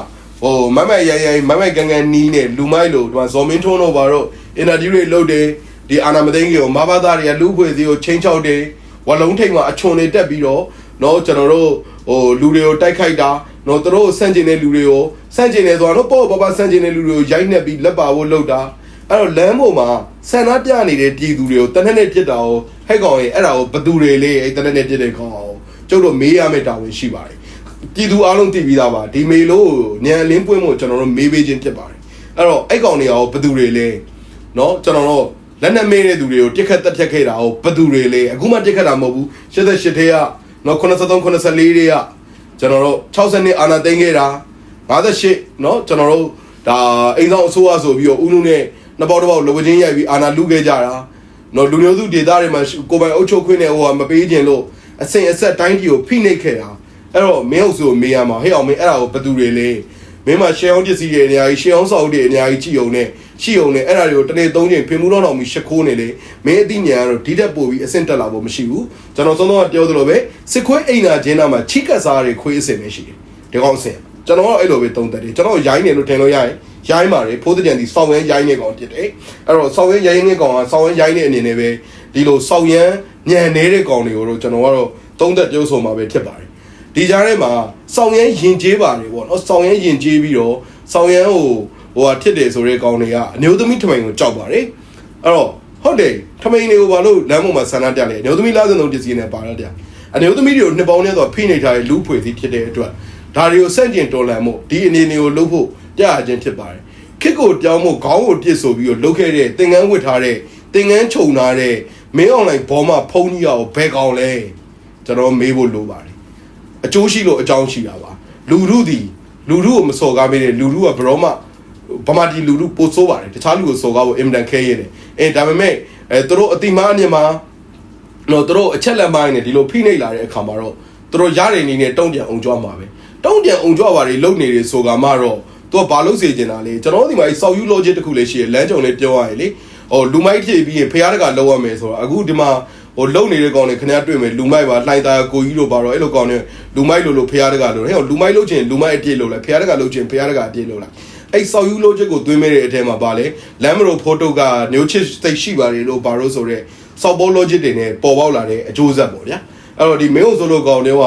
ဟိုမမရိုင်ရိုင်မမကန်ကန်နီးနဲ့လူမိုက်လို့ဒီမှာဇော်မင်းထွန်းတို့ဘာတော့အင်တာဗျူးတွေလုပ်တယ်ဒီအာနာမသိန်းကြီးကိုမဘာသားတွေကလူဖွဲ့စည်းကိုချင်းချောက်တယ်ဝလုံးထိတ်မှာအချွန်တွေတက်ပြီးတော့နော်ကျွန်တော်တို့ ဟိုလူတွေကိုတိုက်ခိုက်တာနော်သူတို့ဆန့်ကျင်တဲ့လူတွေကိုဆန့်ကျင်နေဆိုတာတော့ပေါ့ပေါ့ပါဆန့်ကျင်တဲ့လူတွေကိုရိုက်နှက်ပြီးလက်ပါဖို့လုပ်တာအဲ့တော့လမ်းပေါ်မှာဆန္ဒပြနေတဲ့ပြည်သူတွေကိုတနက်နေ့ပြစ်တာကိုဟဲ့ကောင်ရေအဲ့ဒါကိုဘသူတွေလေးအဲ့တနက်နေ့ပြစ်တဲ့ကောင်အောင်ကျုပ်တို့မေးရမယ့်တာဝန်ရှိပါတယ်ပြည်သူအားလုံးသိပြီးသားပါဒီမေလို့ညံလင်းပွင့်ဖို့ကျွန်တော်တို့မေးပေးခြင်းဖြစ်ပါတယ်အဲ့တော့အဲ့ကောင်တွေကဘသူတွေလဲနော်ကျွန်တော်တို့လက်နက်မေးတဲ့သူတွေကိုတိခတ်တက်ဖြတ်ခဲ့တာကိုဘသူတွေလဲအခုမှတိခတ်တာမဟုတ်ဘူး88ထဲက နော်83 84တွေကကျွန်တော်တို့60နှစ်အာဏာသိမ်းခဲ့တာ58နော်ကျွန်တော်တို့ဒါအိမ်ဆောင်အစိုးရဆိုပြီးတော့ဦးနှုနဲ့နှစ်ပေါက်တစ်ပေါက်လိုချင်းရိုက်ပြီးအာဏာလုခဲ့ကြတာနော်လူမျိုးစုဒေသတွေမှာကိုပိုင်အုပ်ချုပ်ခွင့်နဲ့ဟိုကမပေးခြင်းလို့အစင်အဆက်တိုင်းတီကိုဖိနှိပ်ခဲ့တာအဲ့တော့မင်းအုပ်စုကိုမေးရမှာဟဲ့အောင်မင်းအဲ့ဒါကိုဘယ်သူတွေလဲမင်းမှာရှယ်အောင်ပစ္စည်းတွေအများကြီးရှယ်အောင်စာအုပ်တွေအများကြီးကြည့်ုံနဲ့ ရှိအောင်နဲ့အဲ့ဒါတွေကိုတစ်နေ့သုံးချိန်ဖင်မှုတော့တော့မီရှစ်ခိုးနေလေမင်းအသိဉာဏ်ကတော့ဒီတက်ပို့ပြီးအဆင့်တက်လာဖို့မရှိဘူးကျွန်တော်သုံးတော့ပြောသလိုပဲစစ်ခွေးအိမ်နာချင်းနာမှာချိကတ်စားတွေခွေးအစင်ပဲရှိတယ်ဒီကောင်အစင်ကျွန်တော်ကအဲ့လိုပဲသုံးသက်တယ်ကျွန်တော်ရိုင်းနေလို့ထင်လို့ရရင်ရိုင်းပါတယ်ဖိုးတဲ့ကြံဒီစောက်ရမ်းရိုင်းနေကောင်ဖြစ်တယ်အဲ့တော့စောက်ရမ်းရိုင်းနေကောင်ကစောက်ရမ်းရိုင်းနေအနေနဲ့ပဲဒီလိုစောက်ရမ်းညံနေတဲ့ကောင်တွေကိုတော့ကျွန်တော်ကတော့သုံးသက်ပြောဆိုမှာပဲဖြစ်ပါတယ်ဒီကြားထဲမှာစောင်ရမ်းယင်ကျေးပါတယ်ပေါ့နော်စောင်ရမ်းယင်ကျေးပြီးတော့စောင်ရမ်းဟို ဟိုဟာထစ်တယ်ဆိုတဲ့ကောင်တွေကအမျိုးသမီးထမိန်ကိုကြောက်ပါတယ်အဲ့တော့ဟုတ်တယ်ထမိန်တွေကိုဘာလို့လမ်းပေါ်မှာဆန္ဒပြလဲအမျိုးသမီးလားစံဆုံးပစ္စည်းနဲ့ပါတော့တယ်အမျိုးသမီးတွေကိုနှစ်ပေါင်းနဲ့ဆိုဖိနေထားတဲ့လူဖွေစည်းဖြစ်တဲ့အတွက်ဒါတွေကိုစန့်ကျင်တော်လှန်မှုဒီအနေနဲ့ကိုလှုပ်ဖို့ကြားခြင်းဖြစ်ပါတယ်ခစ်ကိုတောင်းဖို့ခေါင်းကိုပြစ်ဆိုပြီးတော့လှုပ်ခဲ့တဲ့သင်္ကန်းဝတ်ထားတဲ့သင်္ကန်းခြုံထားတဲ့မင်းအွန်လိုင်းဘောမှာဖုန်းကြီးအောင်ဘယ်ကောင်လဲကျွန်တော်မေးဖို့လိုပါတယ်အကျိုးရှိလို့အကြောင်းရှိတာပါလူလူသည်လူလူကိုမစော်ကားပေးတဲ့လူလူကဘရောမ ဗမာတီလူလူပို့ဆိုးပါတယ်တခြားလူကိုစော်ကားဖို့အင်မတန်ခဲရတယ်အဲဒါပေမဲ့အဲသူတို့အတိမားအမြင်မှာတော့သူတို့အချက်လက်မိုင်းနဲ့ဒီလိုဖိနှိပ်လာတဲ့အခါမှာတော့သူတို့ရတဲ့အနေနဲ့တုံ့ပြန်အောင်ကြွားမှာပဲတုံ့ပြန်အောင်ကြွားပါလေလုံနေတယ်ဆိုကမှတော့သူကဘာလို့စေချင်တာလဲကျွန်တော်တို့ဒီမှာစောက်ယူ logic တစ်ခုလေးရှိရလမ်းကြုံလေးပြောရရင်လေဟိုလူမိုက်ဖြည့်ပြီးရင်ဖျားတကလောက်ရမယ်ဆိုတော့အခုဒီမှာဟိုလုံနေတဲ့ကောင်တွေခင်ဗျားတွေ့မယ်လူမိုက်ပါလှိုင်သားကိုကြီးတို့ပါတော့အဲ့လိုကောင်တွေလူမိုက်လို့လို့ဖျားတကလို့ဟဲ့လူမိုက်လို့ချင်းလူမိုက်အပြည့်လို့လိုက်ဖျားတကလို့ချင်းဖျားတကအပြည့်လို့လိုက် အဲ့ဆောက်ယူလို့ချက်ကိုသွင်းမဲ့တဲ့အထဲမှာပါလေလမ်းမရိုဖိုတိုကညိုချစ်သိရှိပါတယ်လို့ပါလို့ဆိုတော့စောက်ဘော logic တွေနဲ့ပေါ်ပေါက်လာတဲ့အကျိုးဆက်ပေါ့ဗျာအဲ့တော့ဒီမင်းတို့ဆိုလို့ကောင်တွေက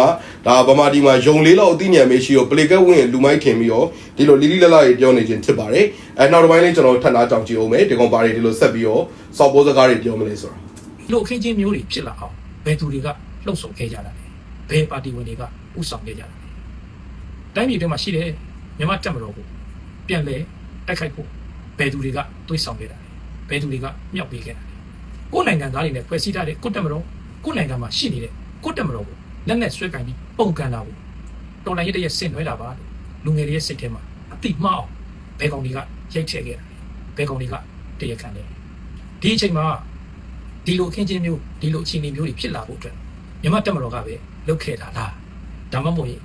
ဒါဗမာတီမှာယုံလေးလောက်အသိဉာဏ်မရှိရောပလေကက်ဝင်လူမိုက်ထင်ပြီးတော့ဒီလိုလီလီလလာကြီးပြောနေခြင်းဖြစ်ပါတယ်အဲနောက်တစ်ပိုင်းလေးကျွန်တော်ထပ်နာကြောင်ကြည့်အောင်မယ်ဒီကောင်ပါတွေဒီလိုဆက်ပြီးတော့စောက်ပိုးစကားတွေပြောမလဲဆိုတာဒီလိုအခင်းချင်းမျိုးတွေဖြစ်လာအောင်ဘယ်သူတွေကလှုပ်ဆောင်ခဲ့ကြတာလဲဘယ်ပါတီဝင်တွေကဥဆောင်ခဲ့ကြတာလဲတိုင်းပြည်တွင်းမှာရှိတဲ့မြန်မာတက်မတော်ကို ပြန်လဲတိုက်ခိုက်ဖို့ဘယ်သူတွေကတွေးဆောင်ခဲ့တာလဲဘယ်သူတွေကမြောက်ပေးခဲ့တာလဲကိုယ်နိုင်ငံသားတွေနဲ့ဖွဲ့စည်းထားတဲ့ကိုယ်တက်မတော်ကိုယ်နိုင်ငံမှာရှိနေတဲ့ကိုယ်တက်မတော်ကိုလက်နဲ့ဆွဲကင်ပြီးပုံကန်တာကိုတော်လိုင်းရတဲ့ဆင်နွှဲတာပါလို့လူငယ်တွေရဲ့စိတ်ထဲမှာအတိမအောင်ဘယ်ကောင်တွေကရိတ်ချဲခဲ့တာလဲဘယ်ကောင်တွေကတရခံလဲဒီအချိန်မှာဒီလိုအခင်းချင်းမျိုးဒီလိုအခြေအနေမျိုးတွေဖြစ်လာဖို့အတွက်မြန်မာတက်မတော်ကပဲလုပ်ခဲ့တာလားဒါမှမဟုတ်ရင်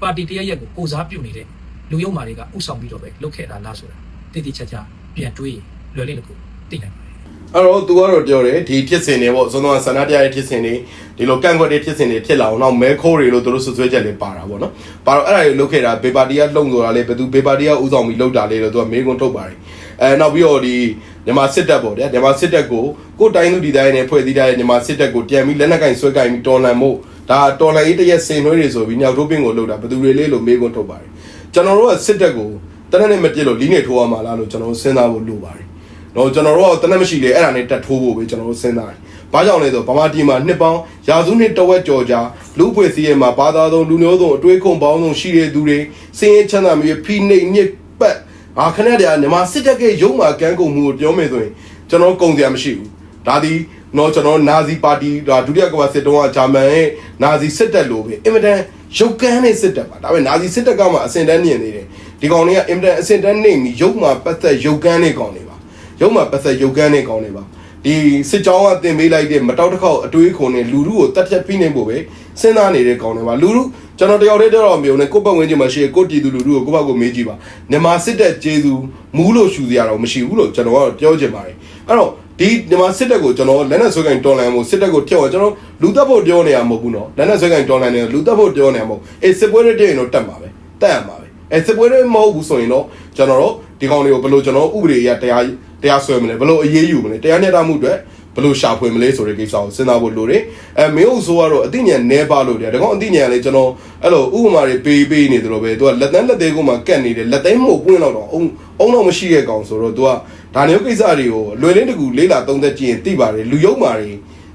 ပါတီတရရက်ကိုကိုစားပြုတ်နေတဲ့ လူယုံမာတွေကဥဆောင်ပြီးတော့ပဲလုပ်ခဲ့တာလားဆိုတာတိတိကျကျပြန်တွေးလွယ်လေးတစ်ခုသိနိုင်ပါတယ်အဲ့တော့သူကတော့ပြောတယ်ဒီဖြစ်စဉ်တွေပေါ့သုံးသုံးဆန္ဒတရားရဲ့ဖြစ်စဉ်တွေဒီလိုကန့်ကွက်တဲ့ဖြစ်စဉ်တွေဖြစ်လာအောင်နောက်မဲခိုးတွေလို့သူတို့ဆွဆွဲချက်လေးပါတာပေါ့နော်။ပါတော့အဲ့ဒါတွေလုတ်ခဲ့တာဘေပါတီကလုံဆိုတာလေဘယ်သူဘေပါတီကဥဆောင်ပြီးလုတ်တာလေးလို့သူကမေးခွန်းထုတ်ပါတယ်။အဲနောက်ပြီးတော့ဒီမြန်မာစစ်တပ်ပေါ့ဗျာမြန်မာစစ်တပ်ကိုကိုယ်တိုင်းလူဒီတိုင်းနဲ့ဖွဲ့စည်းထားတဲ့မြန်မာစစ်တပ်ကိုပြန်ပြီးလက်နက်ကင်ဆွဲကင်ပြီးတော်လှန်မှုဒါတော်လှန်ရေးတရက်စင်နှွေးတွေဆိုပြီးညောက်ထိုးပင်းကိုလုတ်တာဘယ်သူတွေလေးလို့မေးခွန်းထုတ်ပါတယ်။ ကျွန်တော်တို့ကစစ်တပ်ကိုတနက်နဲ့မပြစ်လို့လီးနေထိုးရမှာလားလို့ကျွန်တော်တို့စဉ်းစားဖို့လိုပါတယ်။တော့ကျွန်တော်တို့ကတနက်မရှိလေအဲ့ဒါနဲ့တက်ထိုးဖို့ပဲကျွန်တော်တို့စဉ်းစားတယ်။ဘာကြောင့်လဲဆိုတော့ဗမာပြည်မှာနှစ်ပေါင်းရာစုနှစ်တဝက်ကျော်ကြာလူဖွဲ့စည်းရဲ့မှာဘာသာသုံးလူမျိုးသုံးအတွေးခုံပေါင်းသုံးရှိတဲ့သူတွေစင်းရဲချမ်းသာမျိုးဖိနှိပ်ညစ်ပတ်အာခဏတည်းကမြန်မာစစ်တပ်ကရုံးမှာကန်းကုန်မှုကိုပြောမယ်ဆိုရင်ကျွန်တော်ကုန်စရာမရှိဘူး။ဒါဒီတော့ကျွန်တော်နာဇီပါတီဒါဒုတိယကမ္ဘာစစ်တုန်းကဂျာမန်ရဲ့နာဇီစစ်တပ်လိုပဲအင်မတန် ရုပ်ကန်းတဲ့စစ်တပ်ပါဒါပေမဲ့နာဇီစစ်တပ်ကမှအစင်တန်းမြင်နေတယ်ဒီကောင်တွေကအင်မတန်အစင်တန်းနေပြီးရုပ်မှာပတ်သက်ရုပ်ကန်းတဲ့ကောင်တွေပါရုံးမှာပတ်သက်ရုပ်ကန်းနေကောင်းနေပါဒီစစ်ကြောင်းကတင်ပေးလိုက်တဲ့မတောက်တစ်ခေါက်အတွေးခုံနဲ့လူလူကိုတတ်ဖြတ်ပြီးနေဖို့ပဲစဉ်းစားနေတဲ့ကောင်းနေပါလူလူကျွန်တော်တယောက်တည်းတော့မျိုးနဲ့ကိုယ့်ပတ်ဝန်းကျင်မှာရှိတဲ့ကိုယ့်တည်သူလူလူကိုကိုယ့်ဘက်ကိုမေးကြည့်ပါမြန်မာစစ်တပ်ကျေးဇူးမူးလို့ရှူစရာတော့မရှိဘူးလို့ကျွန်တော်ကတော့ပြောချင်ပါတယ်အဲ့တော့ ဒီဒီမှာစစ်တပ်ကိုကျွန်တော်လက်နက်ဆွဲကင်တော်လန်မှုစစ်တပ်ကိုဖြတ်အောင်ကျွန်တော်လူတက်ဖို့ပြောနေရမှာမဟုတ်ဘူးနော်လက်နက်ဆွဲကင်တော်လန်နေလူတက်ဖို့ပြောနေရမှာမဟုတ်အေးစစ်ပွဲတွေတည်ရင်တော့တက်မှာပဲတက်ရမှာပဲအေးစစ်ပွဲတွေမဟုတ်ဘူးဆိုရင်တော့ကျွန်တော်တို့ဒီကောင်တွေကိုဘယ်လိုကျွန်တော်ဥပဒေအရတရားတရားဆွဲမလဲဘယ်လိုအရေးယူမလဲတရားမျှတမှုအတွက် ဘယ်လိုရှာဖွေမလဲဆိုတဲ့ကိစ္စကိုစဉ်းစားဖို့လိုတယ်အဲမင်းတို့ဆိုကတော့အသိဉာဏ်နဲပါလို့တယ်ဒါကောင်အသိဉာဏ်လေကျွန်တော်အဲ့လိုဥပမာတွေပေးပေးနေတယ်လို့ပဲသူကလက်တန်းလက်သေးကိုမှကတ်နေတယ်လက်သိမ်းမို့ပွင့်တော့တော့အုံအုံတော့မရှိတဲ့ကောင်ဆိုတော့သူကဒါမျိုးကိစ္စတွေကိုလွယ်လင်းတကူလေးလာသုံးသက်ကြည့်ရင်သိပါတယ်လူယုံမာတွေ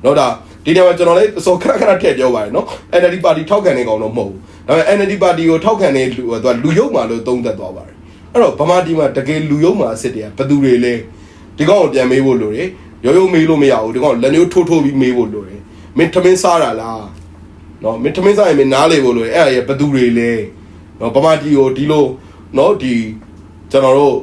တော့ဒါဒီနေရာမှာကျွန်တော်လည်းစောခဏခဏထည့်ပြောပါတယ်နော် NLD ပါတီထောက်ခံနေကောင်တော့မဟုတ်ဘူးဒါပေမဲ့ NLD ပါတီကိုထောက်ခံနေလူသူကလူယုံမာလို့သုံးသက်သွားပါတယ်အဲ့တော့ဗမာတီမှာတကယ်လူယုံမာအစ်စ်တွေကဘယ်သူတွေလဲဒီကောင်ကိုပြန်မေးဖို့လိုတယ် ရိုးရိုးမေးလို့မရဘူးဒီကောင်လက်မျိုးထိုးထိုးပြီးမေးဖို့လိုတယ်မင်းထမင်းစားတာလားနော်မင်းထမင်းစားရင်မင်းနားလေဖို့လိုတယ်အဲ့ဒါရဲ့ဘယ်သူတွေလဲနော်ဗမာတီကိုဒီလိုနော်ဒီကျွန်တော်တို့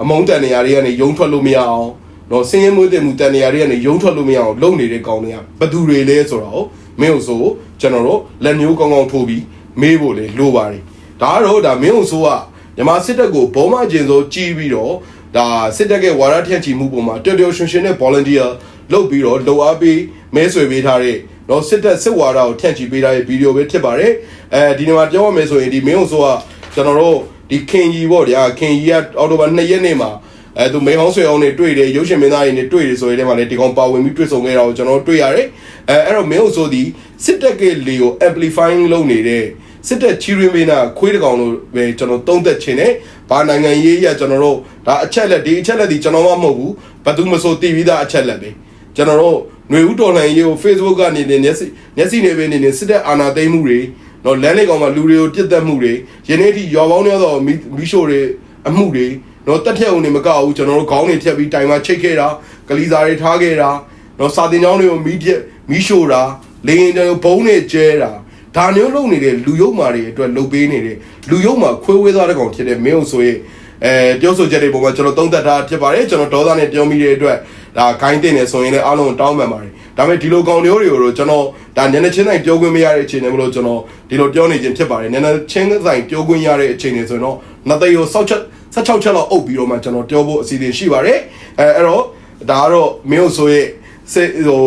အမုန်းတန်နေရာတွေကနေယုံထွက်လို့မရအောင်နော်စင်းရဲမွေးတယ်မူတန်နေရာတွေကနေယုံထွက်လို့မရအောင်လုပ်နေတဲ့ကောင်တွေကဘယ်သူတွေလဲဆိုတော့မင်းတို့ဆိုကျွန်တော်တို့လက်မျိုးကောင်းကောင်းထိုးပြီးမေးဖို့လေလိုပါတယ်ဒါကတော့ဒါမင်းတို့ဆိုကမြန်မာစစ်တပ်ကိုဘုံမကျင်စိုးကြီးပြီးတော့ ဒါစစ်တပ်ရဲ့ဝါရထက်ချီမှုပုံမှာတော်တော်ရှင်ရှင်နဲ့ volunteer လုပ်ပြီးတော့လှုပ်အားပေးမဲဆွယ်ပေးထားတဲ့တော့စစ်တပ်စစ်ဝါဒကိုထက်ချီပေးထားတဲ့ဗီဒီယိုပဲဖြစ်ပါတယ်အဲဒီနေ့မှာပြောရမယ်ဆိုရင်ဒီမင်းတို့ဆိုကကျွန်တော်တို့ဒီခင်ကြီးပေါ့ဗျာခင်ကြီးကအော်တိုဘာ2ရက်နေ့မှာအဲသူမိန်ဟောင်းဆွေအောင်နေတွေ့တယ်ရုပ်ရှင်မင်းသားတွေနေတွေ့တယ်ဆိုရင်တည်းမှာလည်းဒီကောင်ပါဝင်ပြီးတွေ့ဆုံခဲ့တာကိုကျွန်တော်တို့တွေ့ရတယ်အဲအဲ့တော့မင်းတို့ဆိုဒီစစ်တပ်ကလေကို amplifying လုပ်နေတဲ့စစ်တပ်ချီရင်မင်းသားခွေးတကောင်လို့ပဲကျွန်တော်သုံးသက်ခြင်းနဲ့ ဘာနိုင်ငံရေးရကျွန်တော်တို့ဒါအချက်လက်ဒီအချက်လက်ဒီကျွန်တော်မှမဟုတ်ဘူးဘယ်သူမဆိုတည်ပြီးသားအချက်လက်ပဲကျွန်တော်တို့ຫນွေဦးတော်လှန်ရေးကို Facebook ကနေနေမျက်စိမျက်စိနေပဲနေနေစစ်တပ်အာဏာသိမ်းမှုတွေနော်လမ်းလေးကောင်မှာလူတွေကိုပြစ်တက်မှုတွေယနေ့ထိရွာပေါင်းများသောမီမီရှို့တွေအမှုတွေနော်တက်ထက်အောင်နေမကဘူးကျွန်တော်တို့ခေါင်းတွေထက်ပြီးတိုင်မှာချိတ်ခဲ့တာကလီစာတွေထားခဲ့တာနော်စာတင်ကြောင်းတွေကိုမီးပြက်မီးရှို့တာလေရင်တွေဘုံတွေကျဲတာ ဒါမျိုးလုပ်နေတဲ့လူယုံမာတွေအတွက်လုပ်ပေးနေတဲ့လူယုံမာခွေးဝဲသားတဲ့ကောင်ဖြစ်တဲ့မင်းအောင်ဆိုရင်အဲပြောဆိုချက်တွေပုံမှာကျွန်တော်သုံးသပ်ထားဖြစ်ပါတယ်ကျွန်တော်ဒေါသနဲ့ပြောမိတဲ့အတွက်ဒါဂိုင်းတင်နေဆိုရင်လည်းအားလုံးတောင်းပန်ပါတယ်ဒါပေမဲ့ဒီလိုကောင်မျိုးတွေကိုတော့ကျွန်တော်ဒါညနေချင်းတိုင်းပြောခွင့်မရတဲ့အခြေအနေမလို့ကျွန်တော်ဒီလိုပြောနေခြင်းဖြစ်ပါတယ်ညနေချင်းတိုင်းပြောခွင့်ရတဲ့အခြေအနေဆိုရင်တော့နှစ်သိန်းကိုစောက်ချက်16ချက်လောက်အုပ်ပြီးတော့မှကျွန်တော်ပြောဖို့အစီအစဉ်ရှိပါတယ်အဲအဲ့တော့ဒါကတော့မင်းတို့ဆိုရဲ့စစ်ဟို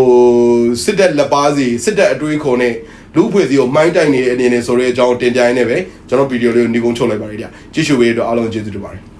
စစ်တပ်လက်ပါစီစစ်တပ်အတွေးခုံနဲ့ လူအဖွဲ့အစည်းကိုမိုင်းတိုက်နေတဲ့အနေနဲ့ဆိုတဲ့အကြောင်းတင်ပြရင်းနဲ့ပဲကျွန်တော်ဗီဒီယိုလေးကိုညီကုန်းချုပ်လိုက်ပါတယ်ဗျာကြည့်ရှုပေးတဲ့အတွက်အားလုံးကျေးဇူးတင်ပါတယ်